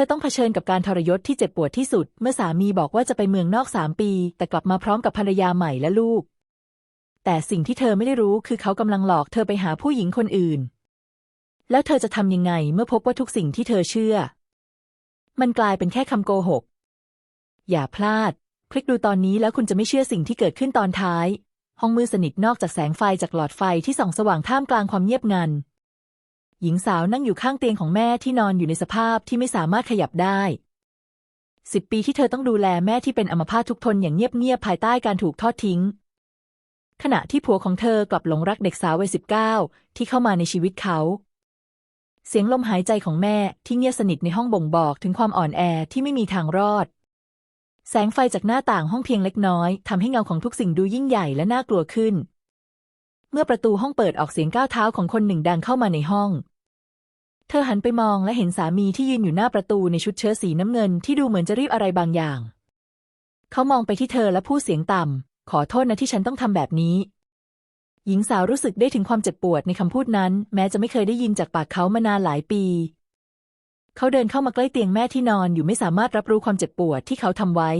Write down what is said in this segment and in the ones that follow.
ธอต้องเผชิญกับการทรยศที่เจ็บปวดที่สุด เมื่อสามีบอกว่าจะไปเมืองนอกสามปี แต่กลับมาพร้อมกับภรรยาใหม่และลูก แต่สิ่งที่เธอไม่ได้รู้คือเขากำลังหลอกเธอไปหาผู้หญิงคนอื่น แล้วเธอจะทำยังไงเมื่อพบว่าทุกสิ่งที่เธอเชื่อ มันกลายเป็นแค่คำโกหก อย่าพลาด คลิกดูตอนนี้แล้วคุณจะไม่เชื่อสิ่งที่เกิดขึ้นตอนท้าย ห้องมืดสนิทนอกจากแสงไฟจากหลอดไฟที่ส่องสว่างท่ามกลางความเงียบงัน หญิงสาวนั่งอยู่ข้างเตียงของแม่ที่นอนอยู่ในสภาพที่ไม่สามารถขยับได้สิบปีที่เธอต้องดูแลแม่ที่เป็นอัมพาตทุกทนอย่างเงียบๆภายใต้การถูกทอดทิ้ง ขณะที่ผัวของเธอกลับหลงรักเด็กสาววัยสิบเก้าที่เข้ามาในชีวิตเขา เสียงลมหายใจของแม่ที่เงียบสนิทในห้องบ่งบอกถึงความอ่อนแอที่ไม่มีทางรอด แสงไฟจากหน้าต่างห้องเพียงเล็กน้อยทำให้เงาของทุกสิ่งดูยิ่งใหญ่และน่ากลัวขึ้น เมื่อประตูห้องเปิดออกเสียงก้าวเท้าของคนหนึ่งดังเข้ามาในห้อง เธอหันไปมองและเห็นสามีที่ยืนอยู่หน้าประตูในชุดเชิ้ตสีน้ำเงินที่ดูเหมือนจะรีบอะไรบางอย่าง เขามองไปที่เธอและพูดเสียงต่ำ ขอโทษนะที่ฉันต้องทำแบบนี้ หญิงสาวรู้สึกได้ถึงความเจ็บปวดในคำพูดนั้น แม้จะไม่เคยได้ยินจากปากเขามานานหลายปี เขาเดินเข้ามาใกล้เตียงแม่ที่นอนอยู่ไม่สามารถรับรู้ความเจ็บปวดที่เขาทำไว้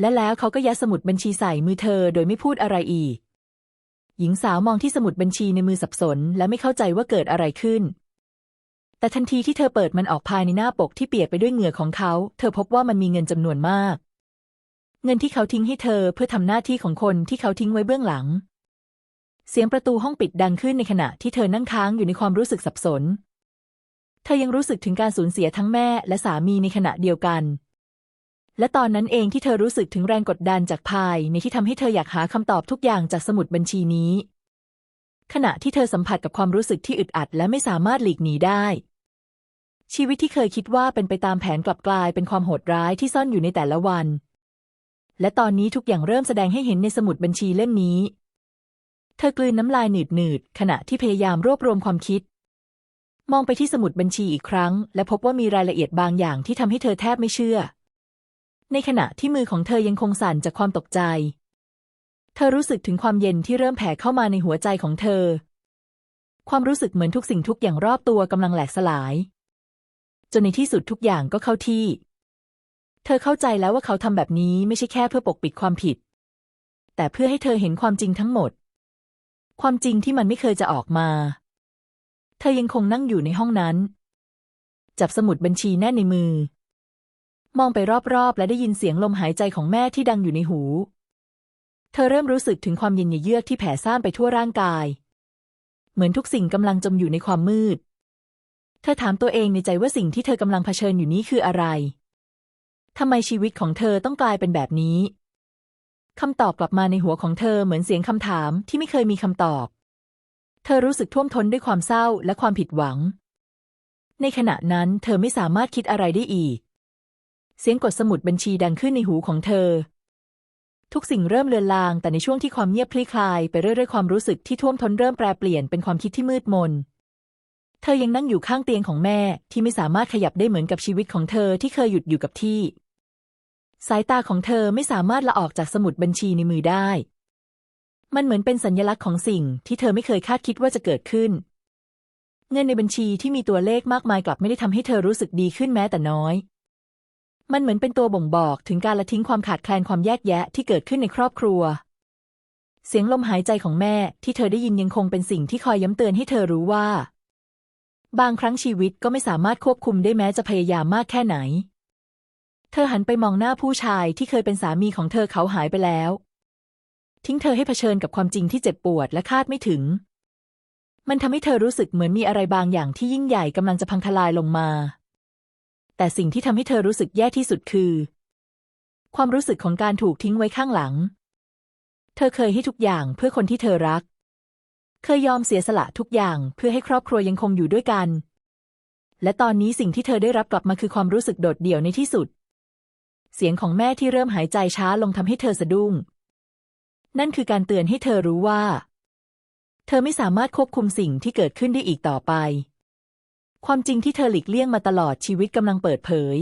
และแล้วเขาก็ยัดสมุดบัญชีใส่มือเธอโดยไม่พูดอะไรอีก หญิงสาวมองที่สมุดบัญชีในมือสับสน และไม่เข้าใจว่าเกิดอะไรขึ้น แต่ทันทีที่เธอเปิดมันออกภายในหน้าปกที่เปียกไปด้วยเหงื่อของเขา เธอพบว่ามันมีเงินจำนวนมาก เงินที่เขาทิ้งให้เธอเพื่อทำหน้าที่ของคนที่เขาทิ้งไว้เบื้องหลัง เสียงประตูห้องปิดดังขึ้นในขณะที่เธอนั่งค้างอยู่ในความรู้สึกสับสน เธอยังรู้สึกถึงการสูญเสียทั้งแม่และสามีในขณะเดียวกัน และตอนนั้นเองที่เธอรู้สึกถึงแรงกดดันจากภายในที่ทำให้เธออยากหาคำตอบทุกอย่างจากสมุดบัญชีนี้ ขณะที่เธอสัมผัสกับความรู้สึกที่อึดอัดและไม่สามารถหลีกหนีได้ ชีวิตที่เคยคิดว่าเป็นไปตามแผนกลับกลายเป็นความโหดร้ายที่ซ่อนอยู่ในแต่ละวัน และตอนนี้ทุกอย่างเริ่มแสดงให้เห็นในสมุดบัญชีเล่มนี้ เธอกลืนน้ำลายหนืดหนืดขณะที่พยายามรวบรวมความคิด มองไปที่สมุดบัญชีอีกครั้ง และพบว่ามีรายละเอียดบางอย่างที่ทำให้เธอแทบไม่เชื่อ ในขณะที่มือของเธอยังคงสั่นจากความตกใจ เธอรู้สึกถึงความเย็นที่เริ่มแผ่เข้ามาในหัวใจของเธอ ความรู้สึกเหมือนทุกสิ่งทุกอย่างรอบตัวกำลังแหลกสลาย จนในที่สุดทุกอย่างก็เข้าที่ เธอเข้าใจแล้วว่าเขาทำแบบนี้ไม่ใช่แค่เพื่อปกปิดความผิด แต่เพื่อให้เธอเห็นความจริงทั้งหมด ความจริงที่มันไม่เคยจะออกมา เธอยังคงนั่งอยู่ในห้องนั้น จับสมุดบัญชีแน่นในมือ มองไปรอบๆ และได้ยินเสียงลมหายใจของแม่ที่ดังอยู่ในหู เธอเริ่มรู้สึกถึงความเย็นเยือกที่แผ่ซ่านไปทั่วร่างกาย เหมือนทุกสิ่งกำลังจมอยู่ในความมืด เธอถามตัวเองในใจว่าสิ่งที่เธอกำลังเผชิญอยู่นี้คืออะไร ทำไมชีวิตของเธอต้องกลายเป็นแบบนี้ คำตอบกลับมาในหัวของเธอเหมือนเสียงคำถามที่ไม่เคยมีคำตอบ เธอรู้สึกท่วมท้นด้วยความเศร้าและความผิดหวัง ในขณะนั้นเธอไม่สามารถคิดอะไรได้อีก เสียงกดสมุดบัญชีดังขึ้นในหูของเธอ ทุกสิ่งเริ่มเลือนลาง แต่ในช่วงที่ความเงียบคลี่คลาย ไปเรื่อยๆความรู้สึกที่ท่วมท้นเริ่มแปรเปลี่ยนเป็นความคิดที่มืดมน เธอยังนั่งอยู่ข้างเตียงของแม่ที่ไม่สามารถขยับได้เหมือนกับชีวิตของเธอที่เคยหยุดอยู่กับที่ สายตาของเธอไม่สามารถละออกจากสมุดบัญชีในมือได้ มันเหมือนเป็นสัญลักษณ์ของสิ่งที่เธอไม่เคยคาดคิดว่าจะเกิดขึ้น เงินในบัญชีที่มีตัวเลขมากมายกลับไม่ได้ทำให้เธอรู้สึกดีขึ้นแม้แต่น้อย มันเหมือนเป็นตัวบ่งบอกถึงการละทิ้งความขาดแคลนความแยกแยะที่เกิดขึ้นในครอบครัวเสียงลมหายใจของแม่ที่เธอได้ยินยังคงเป็นสิ่งที่คอยย้ำเตือนให้เธอรู้ว่า บางครั้งชีวิตก็ไม่สามารถควบคุมได้แม้จะพยายามมากแค่ไหน เธอหันไปมองหน้าผู้ชายที่เคยเป็นสามีของเธอเขาหายไปแล้ว ทิ้งเธอให้เผชิญกับความจริงที่เจ็บปวดและคาดไม่ถึง มันทำให้เธอรู้สึกเหมือนมีอะไรบางอย่างที่ยิ่งใหญ่กำลังจะพังทลายลงมา แต่สิ่งที่ทำให้เธอรู้สึกแย่ที่สุดคือ ความรู้สึกของการถูกทิ้งไว้ข้างหลัง เธอเคยให้ทุกอย่างเพื่อคนที่เธอรัก เคยยอมเสียสละทุกอย่างเพื่อให้ครอบครัวยังคงอยู่ด้วยกัน และตอนนี้สิ่งที่เธอได้รับกลับมาคือความรู้สึกโดดเดี่ยวในที่สุด เสียงของแม่ที่เริ่มหายใจช้าลงทำให้เธอสะดุ้ง นั่นคือการเตือนให้เธอรู้ว่า เธอไม่สามารถควบคุมสิ่งที่เกิดขึ้นได้อีกต่อไป ความจริงที่เธอหลีกเลี่ยงมาตลอดชีวิตกำลังเปิดเผย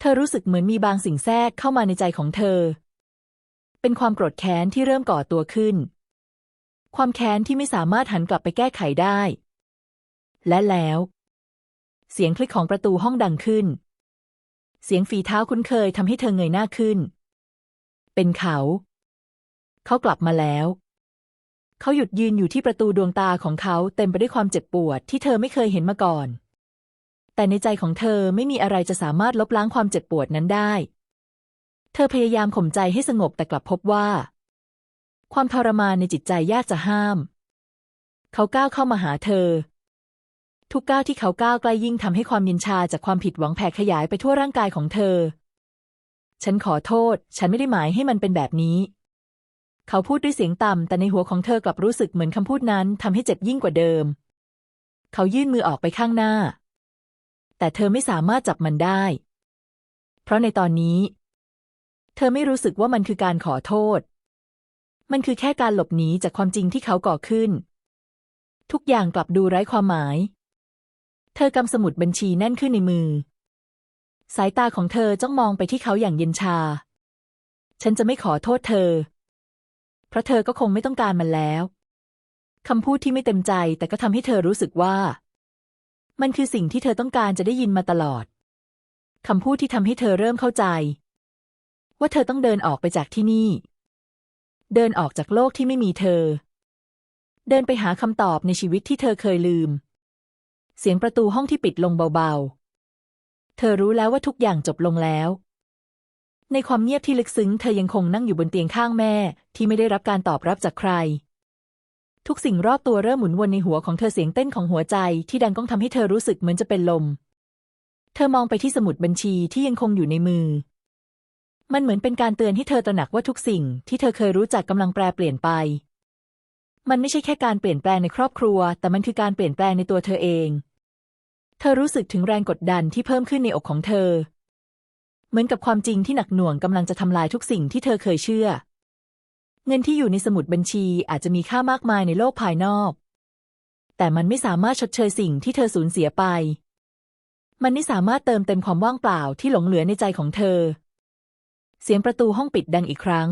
เธอรู้สึกเหมือนมีบางสิ่งแทรกเข้ามาในใจของเธอ เป็นความโกรธแค้นที่เริ่มก่อตัวขึ้น ความแค้นที่ไม่สามารถหันกลับไปแก้ไขได้ และแล้ว เสียงคลิกของประตูห้องดังขึ้น เสียงฝีเท้าคุ้นเคยทำให้เธอเงยหน้าขึ้น เป็นเขา เขากลับมาแล้ว เขาหยุดยืนอยู่ที่ประตูดวงตาของเขาเต็มไปด้วยความเจ็บปวดที่เธอไม่เคยเห็นมาก่อน แต่ในใจของเธอไม่มีอะไรจะสามารถลบล้างความเจ็บปวดนั้นได้ เธอพยายามข่มใจให้สงบแต่กลับพบว่า ความทรมานในจิตใจยากจะห้าม เขาก้าวเข้ามาหาเธอ ทุกก้าวที่เขาก้าวใกล้ยิ่งทำให้ความเย็นชาจากความผิดหวังแผ่ขยายไปทั่วร่างกายของเธอ ฉันขอโทษ ฉันไม่ได้หมายให้มันเป็นแบบนี้ เขาพูดด้วยเสียงต่ำแต่ในหัวของเธอกลับรู้สึกเหมือนคำพูดนั้นทำให้เจ็บยิ่งกว่าเดิม เขายื่นมือออกไปข้างหน้า แต่เธอไม่สามารถจับมันได้ เพราะในตอนนี้ เธอไม่รู้สึกว่ามันคือการขอโทษ มันคือแค่การหลบหนีจากความจริงที่เขาก่อขึ้น ทุกอย่างกลับดูไร้ความหมาย เธอกำสมุดบัญชีแน่นขึ้นในมือ สายตาของเธอจ้องมองไปที่เขาอย่างเย็นชา ฉันจะไม่ขอโทษเธอ เพราะเธอก็คงไม่ต้องการมันแล้วคำพูดที่ไม่เต็มใจแต่ก็ทำให้เธอรู้สึกว่า มันคือสิ่งที่เธอต้องการจะได้ยินมาตลอดคำพูดที่ทำให้เธอเริ่มเข้าใจ ว่าเธอต้องเดินออกไปจากที่นี่ เดินออกจากโลกที่ไม่มีเธอ เดินไปหาคำตอบในชีวิตที่เธอเคยลืม เสียงประตูห้องที่ปิดลงเบาๆ เธอรู้แล้วว่าทุกอย่างจบลงแล้ว ในความเงียบที่ลึกซึ้ง เธอยังคงนั่งอยู่บนเตียงข้างแม่ ที่ไม่ได้รับการตอบรับจากใคร ทุกสิ่งรอบตัวเริ่มหมุนวนในหัวของเธอเสียงเต้นของหัวใจที่ดังก้องทำให้เธอรู้สึกเหมือนจะเป็นลม เธอมองไปที่สมุดบัญชีที่ยังคงอยู่ในมือ มันเหมือนเป็นการเตือนให้เธอตระหนักว่าทุกสิ่งที่เธอเคยรู้จักกำลังแปรเปลี่ยนไป มันไม่ใช่แค่การเปลี่ยนแปลงในครอบครัว แต่มันคือการเปลี่ยนแปลงในตัวเธอเอง เธอรู้สึกถึงแรงกดดันที่เพิ่มขึ้นในอกของเธอ เหมือนกับความจริงที่หนักหน่วงกำลังจะทำลายทุกสิ่งที่เธอเคยเชื่อ เงินที่อยู่ในสมุดบัญชีอาจจะมีค่ามากมายในโลกภายนอก แต่มันไม่สามารถชดเชยสิ่งที่เธอสูญเสียไป มันไม่สามารถเติมเต็มความว่างเปล่าที่หลงเหลือในใจของเธอ เสียงประตูห้องปิดดังอีกครั้ง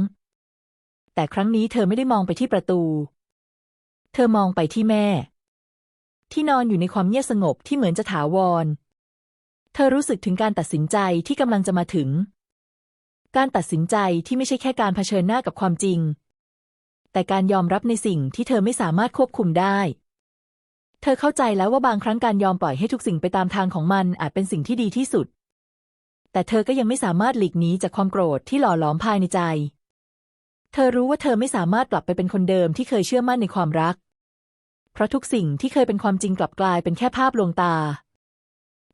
แต่ครั้งนี้เธอไม่ได้มองไปที่ประตู เธอมองไปที่แม่ ที่นอนอยู่ในความเงียบสงบที่เหมือนจะถาวร เธอรู้สึกถึงการตัดสินใจที่กำลังจะมาถึง การตัดสินใจที่ไม่ใช่แค่การเผชิญหน้ากับความจริง แต่การยอมรับในสิ่งที่เธอไม่สามารถควบคุมได้เธอเข้าใจแล้วว่าบางครั้งการยอมปล่อยให้ทุกสิ่งไปตามทางของมันอาจเป็นสิ่งที่ดีที่สุด แต่เธอก็ยังไม่สามารถหลีกหนีจากความโกรธที่หล่อหลอมภายในใจ เธอรู้ว่าเธอไม่สามารถกลับไปเป็นคนเดิมที่เคยเชื่อมั่นในความรัก เพราะทุกสิ่งที่เคยเป็นความจริงกลับกลายเป็นแค่ภาพลวงตา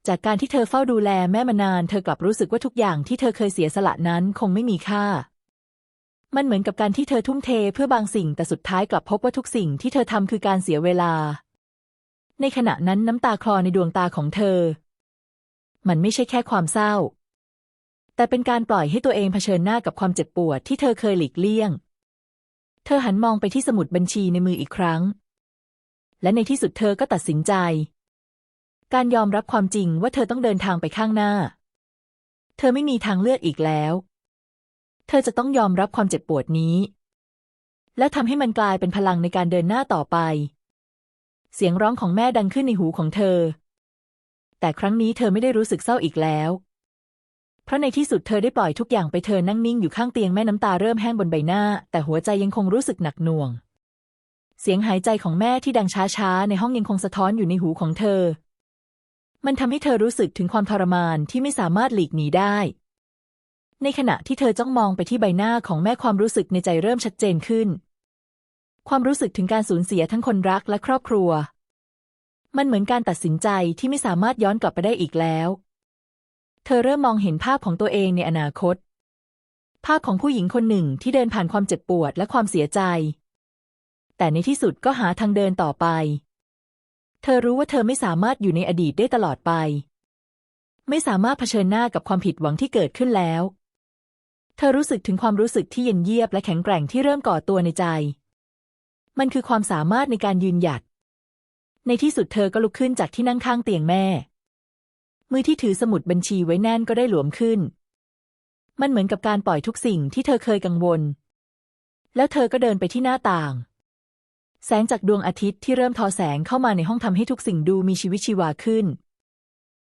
จากการที่เธอเฝ้าดูแลแม่มานาน เธอกลับรู้สึกว่าทุกอย่างที่เธอเคยเสียสละนั้นคงไม่มีค่า มันเหมือนกับการที่เธอทุ่มเทเพื่อบางสิ่งแต่สุดท้ายกลับพบว่าทุกสิ่งที่เธอทำคือการเสียเวลา ในขณะนั้นน้ำตาคลอในดวงตาของเธอ มันไม่ใช่แค่ความเศร้า แต่เป็นการปล่อยให้ตัวเองเผชิญหน้ากับความเจ็บปวดที่เธอเคยหลีกเลี่ยง เธอหันมองไปที่สมุดบัญชีในมืออีกครั้ง และในที่สุดเธอก็ตัดสินใจ การยอมรับความจริงว่าเธอต้องเดินทางไปข้างหน้า เธอไม่มีทางเลือกอีกแล้ว เธอจะต้องยอมรับความเจ็บปวดนี้ และทำให้มันกลายเป็นพลังในการเดินหน้าต่อไป เสียงร้องของแม่ดังขึ้นในหูของเธอ แต่ครั้งนี้เธอไม่ได้รู้สึกเศร้าอีกแล้ว เพราะในที่สุดเธอได้ปล่อยทุกอย่างไปเธอนั่งนิ่งอยู่ข้างเตียงแม่น้ำตาเริ่มแห้งบนใบหน้า แต่หัวใจยังคงรู้สึกหนักหน่วง เสียงหายใจของแม่ที่ดังช้าๆ ในห้องยังคงสะท้อนอยู่ในหูของเธอ มันทำให้เธอรู้สึกถึงความทรมานที่ไม่สามารถหลีกหนีได้ ในขณะที่เธอจ้องมองไปที่ใบหน้าของแม่ความรู้สึกในใจเริ่มชัดเจนขึ้น ความรู้สึกถึงการสูญเสียทั้งคนรักและครอบครัว มันเหมือนการตัดสินใจที่ไม่สามารถย้อนกลับไปได้อีกแล้ว เธอเริ่มมองเห็นภาพของตัวเองในอนาคต ภาพของผู้หญิงคนหนึ่งที่เดินผ่านความเจ็บปวดและความเสียใจ แต่ในที่สุดก็หาทางเดินต่อไป เธอรู้ว่าเธอไม่สามารถอยู่ในอดีตได้ตลอดไป ไม่สามารถเผชิญหน้ากับความผิดหวังที่เกิดขึ้นแล้ว เธอรู้สึกถึงความรู้สึกที่เย็นเยียบและแข็งแกร่งที่เริ่มก่อตัวในใจ มันคือความสามารถในการยืนหยัด ในที่สุดเธอก็ลุกขึ้นจากที่นั่งข้างเตียงแม่ มือที่ถือสมุดบัญชีไว้แน่นก็ได้หลวมขึ้น มันเหมือนกับการปล่อยทุกสิ่งที่เธอเคยกังวล แล้วเธอก็เดินไปที่หน้าต่าง แสงจากดวงอาทิตย์ที่เริ่มทอแสงเข้ามาในห้องทำให้ทุกสิ่งดูมีชีวิตชีวาขึ้น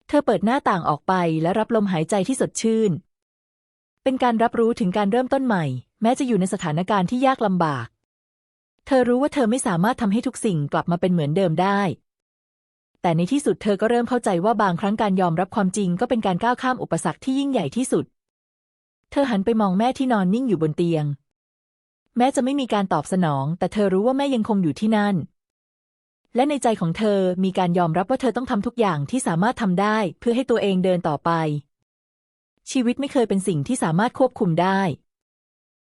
เธอเปิดหน้าต่างออกไปและรับลมหายใจที่สดชื่น เป็นการรับรู้ถึงการเริ่มต้นใหม่ แม้จะอยู่ในสถานการณ์ที่ยากลำบาก เธอรู้ว่าเธอไม่สามารถทำให้ทุกสิ่งกลับมาเป็นเหมือนเดิมได้ แต่ในที่สุดเธอก็เริ่มเข้าใจว่าบางครั้งการยอมรับความจริงก็เป็นการก้าวข้ามอุปสรรคที่ยิ่งใหญ่ที่สุด เธอหันไปมองแม่ที่นอนนิ่งอยู่บนเตียง แม้จะไม่มีการตอบสนอง แต่เธอรู้ว่าแม่ยังคงอยู่ที่นั่น และในใจของเธอมีการยอมรับว่าเธอต้องทำทุกอย่างที่สามารถทำได้ เพื่อให้ตัวเองเดินต่อไป ชีวิตไม่เคยเป็นสิ่งที่สามารถควบคุมได้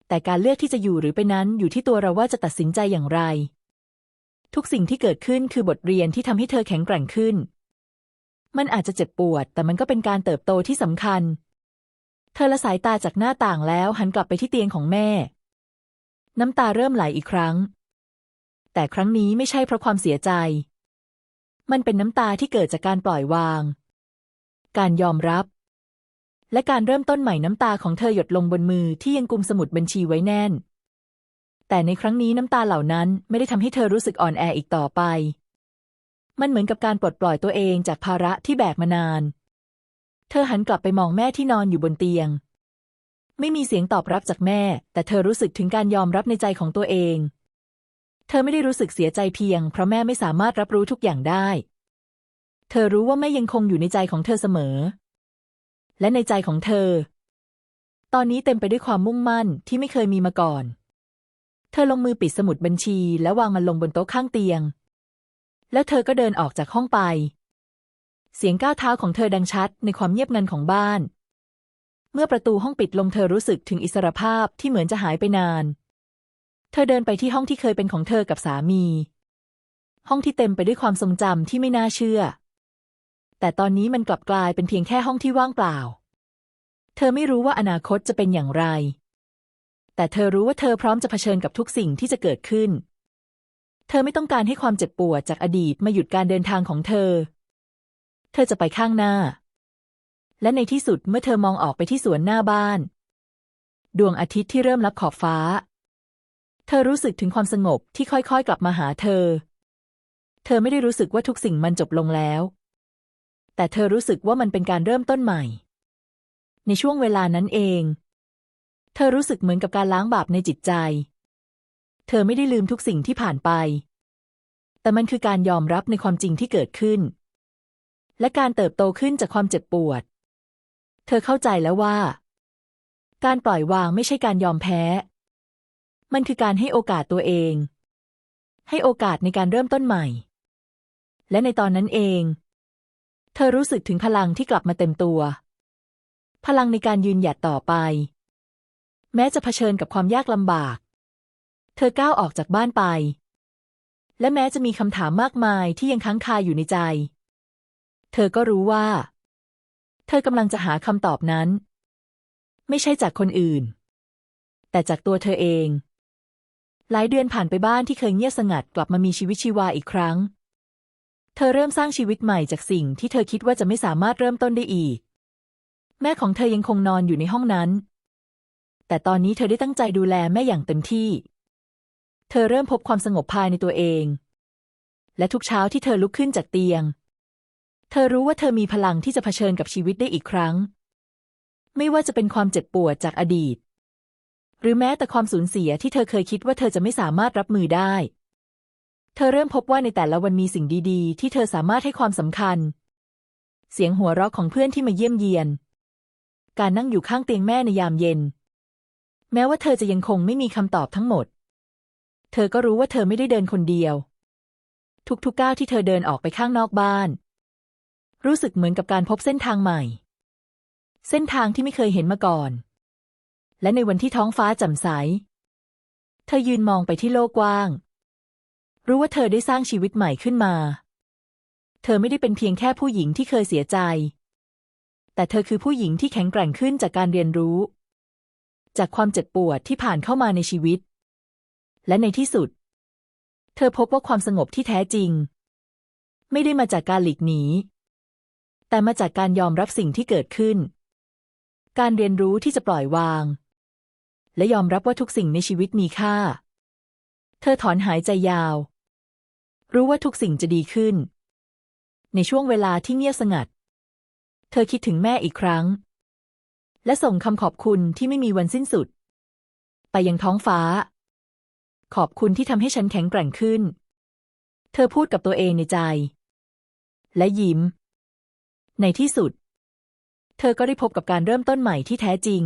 แต่การเลือกที่จะอยู่หรือไปนั้นอยู่ที่ตัวเราว่าจะตัดสินใจอย่างไร ทุกสิ่งที่เกิดขึ้นคือบทเรียนที่ทำให้เธอแข็งแกร่งขึ้น มันอาจจะเจ็บปวด แต่มันก็เป็นการเติบโตที่สำคัญ เธอละสายตาจากหน้าต่างแล้วหันกลับไปที่เตียงของแม่ น้ำตาเริ่มไหลอีกครั้ง แต่ครั้งนี้ไม่ใช่เพราะความเสียใจ มันเป็นน้ำตาที่เกิดจากการปล่อยวาง การยอมรับ และการเริ่มต้นใหม่น้ำตาของเธอหยดลงบนมือที่ยังกุมสมุดบัญชีไว้แน่น แต่ในครั้งนี้น้ำตาเหล่านั้นไม่ได้ทำให้เธอรู้สึกอ่อนแออีกต่อไป มันเหมือนกับการปลดปล่อยตัวเองจากภาระที่แบกมานาน เธอหันกลับไปมองแม่ที่นอนอยู่บนเตียง ไม่มีเสียงตอบรับจากแม่ แต่เธอรู้สึกถึงการยอมรับในใจของตัวเอง เธอไม่ได้รู้สึกเสียใจเพียง เพราะแม่ไม่สามารถรับรู้ทุกอย่างได้ เธอรู้ว่าแม่ยังคงอยู่ในใจของเธอเสมอ และในใจของเธอ ตอนนี้เต็มไปด้วยความมุ่งมั่นที่ไม่เคยมีมาก่อน เธอลงมือปิดสมุดบัญชี และวางมันลงบนโต๊ะข้างเตียง แล้วเธอก็เดินออกจากห้องไป เสียงก้าวเท้าของเธอดังชัดในความเงียบงันของบ้าน เมื่อประตูห้องปิดลงเธอรู้สึกถึงอิสรภาพที่เหมือนจะหายไปนาน เธอเดินไปที่ห้องที่เคยเป็นของเธอกับสามี ห้องที่เต็มไปด้วยความทรงจำที่ไม่น่าเชื่อ แต่ตอนนี้มันกลับกลายเป็นเพียงแค่ห้องที่ว่างเปล่า เธอไม่รู้ว่าอนาคตจะเป็นอย่างไร แต่เธอรู้ว่าเธอพร้อมจะเผชิญกับทุกสิ่งที่จะเกิดขึ้น เธอไม่ต้องการให้ความเจ็บปวดจากอดีตมาหยุดการเดินทางของเธอ เธอจะไปข้างหน้า และในที่สุดเมื่อเธอมองออกไปที่สวนหน้าบ้าน ดวงอาทิตย์ที่เริ่มลับขอบฟ้า เธอรู้สึกถึงความสงบที่ค่อยๆ กลับมาหาเธอ เธอไม่ได้รู้สึกว่าทุกสิ่งมันจบลงแล้ว แต่เธอรู้สึกว่ามันเป็นการเริ่มต้นใหม่ ในช่วงเวลานั้นเอง เธอรู้สึกเหมือนกับการล้างบาปในจิตใจ เธอไม่ได้ลืมทุกสิ่งที่ผ่านไป แต่มันคือการยอมรับในความจริงที่เกิดขึ้น และการเติบโตขึ้นจากความเจ็บปวด เธอเข้าใจแล้วว่า การปล่อยวางไม่ใช่การยอมแพ้ มันคือการให้โอกาสตัวเอง ให้โอกาสในการเริ่มต้นใหม่ และในตอนนั้นเอง เธอรู้สึกถึงพลังที่กลับมาเต็มตัว พลังในการยืนหยัดต่อไป แม้จะเผชิญกับความยากลำบาก เธอก้าวออกจากบ้านไป และแม้จะมีคำถามมากมายที่ยังค้างคาอยู่ในใจ เธอก็รู้ว่า เธอกำลังจะหาคำตอบนั้น ไม่ใช่จากคนอื่น แต่จากตัวเธอเอง หลายเดือนผ่านไปบ้านที่เคยเงียบสงัดกลับมามีชีวิตชีวาอีกครั้ง เธอเริ่มสร้างชีวิตใหม่จากสิ่งที่เธอคิดว่าจะไม่สามารถเริ่มต้นได้อีก แม่ของเธอยังคงนอนอยู่ในห้องนั้น แต่ตอนนี้เธอได้ตั้งใจดูแลแม่อย่างเต็มที่ เธอเริ่มพบความสงบภายในตัวเอง และทุกเช้าที่เธอลุกขึ้นจากเตียง เธอรู้ว่าเธอมีพลังที่จะเผชิญกับชีวิตได้อีกครั้ง ไม่ว่าจะเป็นความเจ็บปวดจากอดีต หรือแม้แต่ความสูญเสียที่เธอเคยคิดว่าเธอจะไม่สามารถรับมือได้ เธอเริ่มพบว่าในแต่ละวันมีสิ่งดีๆ ที่เธอสามารถให้ความสำคัญ เสียงหัวเราะของเพื่อนที่มาเยี่ยมเยียน การนั่งอยู่ข้างเตียงแม่ในยามเย็น แม้ว่าเธอจะยังคงไม่มีคำตอบทั้งหมด เธอก็รู้ว่าเธอไม่ได้เดินคนเดียว ทุกๆก้าวที่เธอเดินออกไปข้างนอกบ้าน รู้สึกเหมือนกับการพบเส้นทางใหม่ เส้นทางที่ไม่เคยเห็นมาก่อน และในวันที่ท้องฟ้าแจ่มใส เธอยืนมองไปที่โลกกว้าง รู้ว่าเธอได้สร้างชีวิตใหม่ขึ้นมา เธอไม่ได้เป็นเพียงแค่ผู้หญิงที่เคยเสียใจ แต่เธอคือผู้หญิงที่แข็งแกร่งขึ้นจากการเรียนรู้ จากความเจ็บปวดที่ผ่านเข้ามาในชีวิต และในที่สุด เธอพบว่าความสงบที่แท้จริง ไม่ได้มาจากการหลีกหนี แต่มาจากการยอมรับสิ่งที่เกิดขึ้น การเรียนรู้ที่จะปล่อยวาง และยอมรับว่าทุกสิ่งในชีวิตมีค่า เธอถอนหายใจยาว รู้ว่าทุกสิ่งจะดีขึ้น ในช่วงเวลาที่เงียบสงัด เธอคิดถึงแม่อีกครั้ง และส่งคำขอบคุณที่ไม่มีวันสิ้นสุด ไปยังท้องฟ้า ขอบคุณที่ทำให้ฉันแข็งแกร่งขึ้น เธอพูดกับตัวเองในใจ และยิ้ม ในที่สุด เธอก็ได้พบกับการเริ่มต้นใหม่ที่แท้จริง